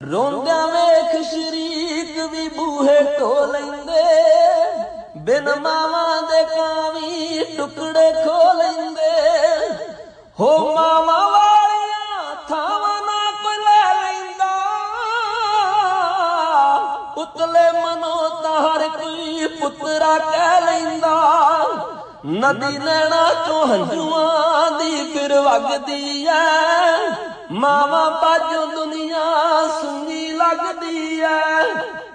ਰੋਂਦਿਆਂ ਵੇਖ ਸ਼ਰੀਕ ਵੀ ਬੂਹੇ ਢੋ ਲੈਂਦੇ, ਬਿਨ ਮਾਵਾਂ ਦੇ ਕਾਵੀ ਟੁਕੜੇ ਖੋ ਲੈਂਦੇ। ਹੋ ਮਾਵਾਂ ਵਾਲੀਆਂ ਥਾਵਾਂ ਨਾ ਕੋਈ ਲੈ ਲੈਂਦਾ ਉਤਲੇ ਮਨੋ ਤਾਂ ਹਰ ਕੋਈ ਪੁੱਤਰਾ ਕਹਿ ਲੈਂਦਾ। ਨਦੀ ਨੈਣਾ ਚੋਂ ਹੰਝੂਆਂ ਦੀ ਫਿਰ ਵਗਦੀ ਐ, ਮਾਵਾਂ ਬਾਝੋਂ ਦੁਨੀਆ ਲੱਗਦੀ ਐ।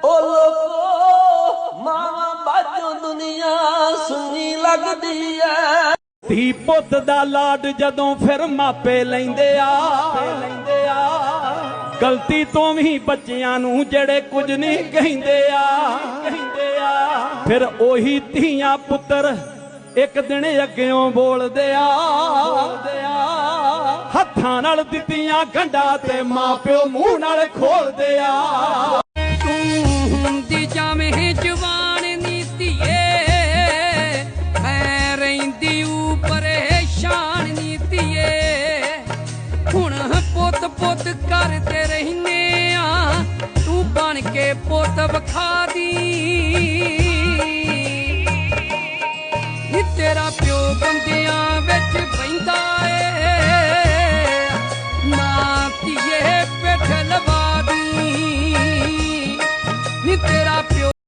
ਓ ਲੋਕੋ, ਮਾਵਾਂ ਬਾਝੋਂ ਦੁਨੀਆ ਸੁੰਗੀ ਲੱਗਦੀ ਐ। ਧੀ ਪੁੱਤ ਦਾ ਲਾਡ ਜਦੋਂ ਫਿਰ ਮਾਪੇ ਲੈਂਦੇ ਆ। ਲੈਂਦੇ ਆ ਗਲਤੀ ਤੋਂ ਵੀ ਬੱਚਿਆਂ ਨੂੰ ਜਿਹੜੇ ਕੁਝ ਨਹੀਂ ਕਹਿੰਦੇ ਆ। ਕਹਿੰਦੇ ਆ ਫਿਰ ਉਹੀ ਧੀਆਂ ਪੁੱਤਰ ਇੱਕ ਦਿਨ ਅੱਗਿਓਂ ਬੋਲਦੇ ਆ ਬੋਲਦੇ ਆ। ਹੱਥਾਂ ਨਾਲ ਦਿੱਤੀਆਂ ਗੰਡਾ ਤੇ ਮਾਂ ਪਿਓ ਮੂੰਹ ਨਾਲ ਖੋਲਦੇ ਆ ਤੂੰ ਜਵਾਨ ਨੀ ਧੀਏ ਰਹਿੰਦੀ ਉਪਰੇ ਨੀ ਧੀਏ ਹੁਣ ਪੁੱਤ ਪੁੱਤ ਕਰਦੇ ਰਹਿਨੇ ਆ, ਤੂੰ ਬਣ ਕੇ ਪੁੱਤ ਵਖਾ ਦੀ ਤੇਰਾ ਪਿਓ ਬੰਦਿਆਂ ਤੇਰਾ